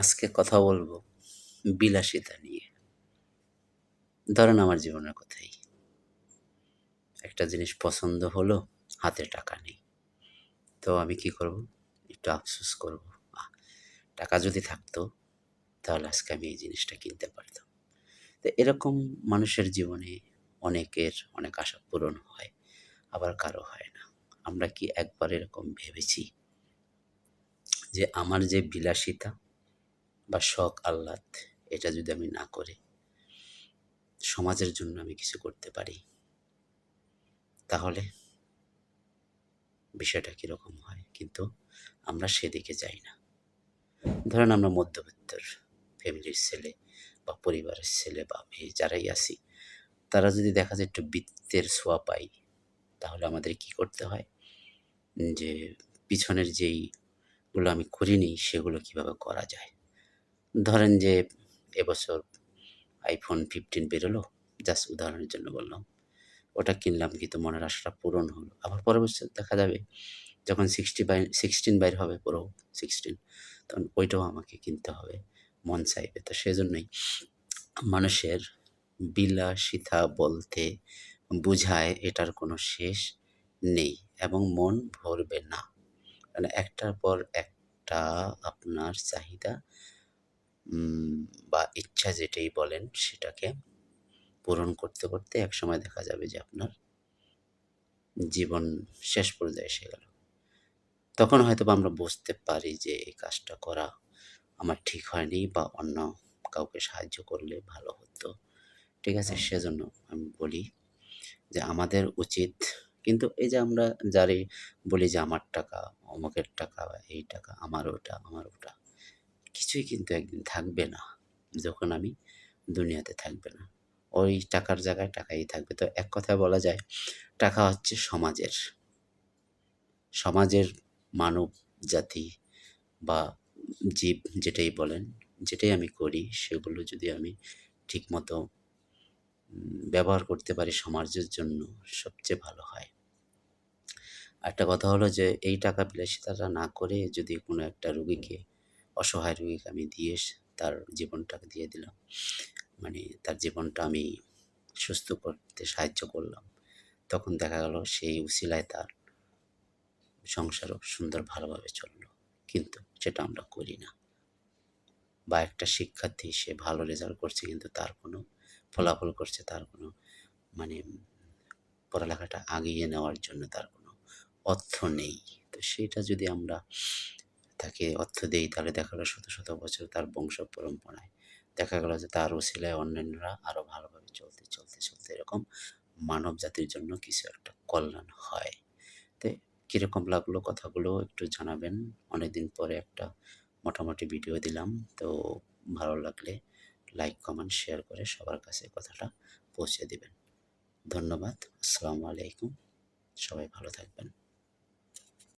আজকে কথা বলব বিলাসিতা নিয়ে। ধরেন আমার জীবনের কথাই। একটা জিনিস পছন্দ হলো, হাতে টাকা নেই। তো আমি কি করব? একটু আফসোস করব। টাকা যদি থাকতো, তাহলে আজকে আমি এই জিনিসটা কিনতে পারতাম। তো এরকম মানুষের জীবনে অনেকের অনেক আশা পূরণ হয়, আবার কারও হয় না। আমরা কি একবার এরকম ভেবেছি যে আমার যে বিলাসিতা বা শখ, আহ্লাদ, এটা যদি আমি না করে, সমাজের জন্য আমি কিছু করতে পারি, তাহলে বিষয়টা কীরকম হয়? কিন্তু আমরা সেদিকে যাই না। ধরেন আমরা মধ্যবিত্তর, ফ্যামিলির ছেলে বা পরিবারের ছেলে বা মেয়ে যারাই আছি, তারা যদি দেখা যায় একটু বৃত্তের ছোঁয়া পাই, তাহলে আমাদের কি করতে হয়? যে পিছনের যেইগুলো আমি করিনি সেগুলো কীভাবে করা যায়? ধরেন যে এবছর আইফোন ফিফটিন বেরোলো জাস্ট উদাহরণের জন্য বললাম। ওটা কিনলাম কিন্তু মনের আশাটা পূরণ হলো। আবার পরবর্তীতে দেখা যাবে, যখন সিক্সটি বাই সিক্সটিন বাইর হবে পুরো সিক্সটিন তখন ওইটাও আমাকে কিনতে হবে, মন চাইবে। তো সেজন্যই মানুষের বিলাসিতা বলতে বুঝায়, এটার কোনো শেষ নেই এবং মন ভরবে না। মানে একটার পর একটা আপনার চাহিদা বা ইচ্ছা যেটাই বলেন সেটাকে পূরণ করতে করতে একসময় দেখা যাবে যে আপনার জীবন শেষ পর্যায়ে এসে গেল। তখন হয়তো বা আমরা বুঝতে পারি যে এই কাজটা করা আমার ঠিক হয়নি বা অন্য কাউকে সাহায্য করলে ভালো হতো। ঠিক আছে? সেজন্য আমি বলি যে আমাদের উচিত কিন্তু এই যে আমরা যারে বলি যে আমার টাকা অমুকের টাকা এই টাকা আমার ওটা আমার ওটা কিছুই কিন্তু একদিন থাকবে না, যখন আমি দুনিয়াতে থাকবে না। ওই টাকার জায়গায় টাকাই থাকবে। তো এক কথায় বলা যায়, টাকা হচ্ছে সমাজের। সমাজের মানব জাতি বা জীব যেটাই বলেন, যেটাই আমি করি, সেগুলো যদি আমি ঠিকমতো ব্যবহার করতে পারি সমাজের জন্য সবচেয়ে ভালো হয়। একটা কথা হলো যে, এই টাকা বিলাসিতাটা না করে যদি কোনো একটা রুগীকে অসহায় রোগীকে আমি দিয়ে তার জীবনটাকে দিয়ে দিলাম। মানে তার জীবনটা আমি সুস্থ করতে সাহায্য করলাম। তখন দেখা গেল সেই উশিলায় তার সংসারও সুন্দর ভালোভাবে চলল। কিন্তু সেটা আমরা করি না। বা একটা শিক্ষার্থী, সে ভালো রেজাল্ট করছে কিন্তু তার কোনো ফলাফল করছে, তার কোনো মানে পড়ালেখাটা আগিয়ে নেওয়ার জন্য তার কোনো অর্থ নেই। তো সেটা যদি আমরা তাকে অর্থ দেই তাহলে দেখা গেলো শত শত বছর তার বংশ পরম্পরায়। দেখা গেলো যে তার ওসিলায় অন্যান্যরা আরও ভালোভাবে চলতে চলতে চলতে এরকম মানব জাতির জন্য কিছু একটা কল্যাণ হয়। তো কীরকম লাগল কথাগুলো একটু জানাবেন। অনেকদিন পরে একটা মোটামুটি ভিডিও দিলাম। তো ভালো লাগলে লাইক, কমেন্ট, শেয়ার করে সবার কাছে কথাটা পৌঁছে দিবেন। ধন্যবাদ। আসসালামু আলাইকুম। সবাই ভালো থাকবেন।